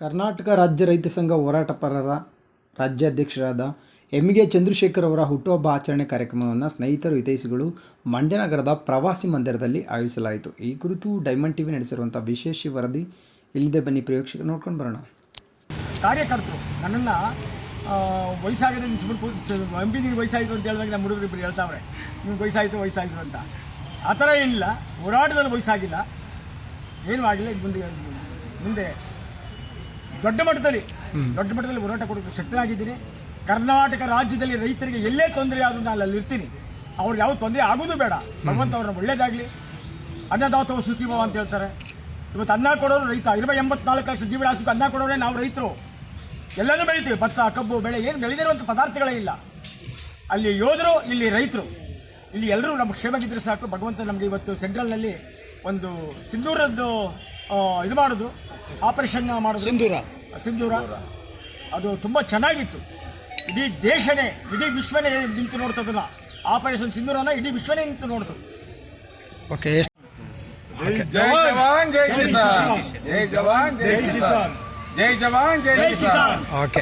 ಕರ್ನಾಟಕ ರಾಜ್ಯ ರೈತ ಸಂಘ ಹೋರಾಟಪರರ ರಾಜ್ಯಾಧ್ಯಕ್ಷರಾದ ಎಮ್ಗೆ ಚಂದ್ರಶೇಖರ್ ಅವರ ಹುಟ್ಟುಹಬ್ಬ ಆಚರಣೆ ಕಾರ್ಯಕ್ರಮವನ್ನು ಸ್ನೇಹಿತರು, ಹಿತೈಷಿಗಳು ಮಂಡ್ಯನಗರದ ಪ್ರವಾಸಿ ಮಂದಿರದಲ್ಲಿ ಆಯೋಜಿಸಲಾಯಿತು. ಈ ಕುರಿತು ಡೈಮಂಡ್ ಟಿವಿ ನಡೆಸಿರುವಂಥ ವಿಶೇಷ ವರದಿ ಇಲ್ಲಿದೆ. ಬನ್ನಿ ಪ್ರೇಕ್ಷಕರು ನೋಡ್ಕೊಂಡು ಬರೋಣ. ಕಾರ್ಯಕರ್ತರು, ನನ್ನನ್ನು ವಯಸ್ಸಾಗಿದೆ ನಿಲ್ಲಿಸ್ಬಿಟ್ಟು ಎಂ ವಯಸ್ಸಾಯಿತು ಅಂತ ಹೇಳಿದಾಗ ನಮ್ಮ ಹುಡುಗರು ಇಬ್ಬರು ಹೇಳ್ತಾವ್ರೆ. ನಿಮ್ಗೆ ವಯಸ್ಸಾಯಿತು ವಯಸ್ಸಾಯಿತು ಅಂತ. ಆ ಥರ ಏನಿಲ್ಲ. ಹೋರಾಟದಲ್ಲಿ ವಯಸ್ಸಾಗಿಲ್ಲ. ಏನೂ ಆಗಿಲ್ಲ. ಮುಂದೆ ಮುಂದೆ ದೊಡ್ಡ ಮಟ್ಟದಲ್ಲಿ ದೊಡ್ಡ ಮಟ್ಟದಲ್ಲಿ ಹೋರಾಟ ಕೊಡೋಕೆ ಶಕ್ತನಾಗಿದ್ದೀನಿ ಕರ್ನಾಟಕ ರಾಜ್ಯದಲ್ಲಿ ರೈತರಿಗೆ ಎಲ್ಲೇ ತೊಂದರೆ ಆದರೂ ನಾನು ಅಲ್ಲಿ ಇರ್ತೀನಿ. ಅವ್ರಿಗೆ ಯಾವ ತೊಂದರೆ ಆಗೋದು ಬೇಡ. ಭಗವಂತ ಅವ್ರನ್ನ ಒಳ್ಳೇದಾಗಲಿ. ಅನ್ನದಾತವ ಸುಖಿಭವ ಅಂತ ಹೇಳ್ತಾರೆ. ಇವತ್ತು ಅನ್ನ ಕೊಡೋರು ರೈತ. ಇರುವ ಎಂಬತ್ನಾಲ್ಕು ಲಕ್ಷ ಜೀವರಾಶಿಗೆ ಅನ್ನ ಕೊಡೋರೇ ನಾವು ರೈತರು. ಎಲ್ಲನೂ ಬೆಳಿತೀವಿ. ಭತ್ತ, ಕಬ್ಬು, ಬೆಳೆ, ಏನು ಬೆಳೆದಿರುವಂಥ ಪದಾರ್ಥಗಳೇ ಇಲ್ಲ. ಅಲ್ಲಿ ಯೋಧರು, ಇಲ್ಲಿ ರೈತರು. ಇಲ್ಲಿ ಎಲ್ಲರೂ ನಮ್ಮ ಕ್ಷೇಮಗಿದ್ರೆ ಸಾಕು. ಭಗವಂತ ನಮಗೆ ಇವತ್ತು ಸೆಂಟ್ರಲ್ನಲ್ಲಿ ಒಂದು ಸಿಂಧೂರದ್ದು ಇದು ಮಾಡಿದ್ರು. ಆಪರೇಷನ್ ಮಾಡೋದು? ಸಿಂಧೂರ. ಸಿಂಧೂರ? ಅದು ತುಂಬ ಚೆನ್ನಾಗಿತ್ತು. ಇಡೀ ದೇಶನೇ ಇಡೀ ವಿಶ್ವನೇ ನಿಂತು ನೋಡ್ತದಲ್ಲ. ಆಪರೇಷನ್ ಸಿಂಧೂರನ ಇಡೀ ವಿಶ್ವನೇ ನಿಂತು ನೋಡ್ತದೆ ಓಕೆ ಜೈ ಜವಾನ್ ಜೈ ಕಿಸಾನ್. ಜೈ ಜವಾನ್ ಜೈ ಕಿಸಾನ್. ಜೈ ಜವಾನ್ ಜೈ ಕಿಸಾನ್. ಓಕೆ.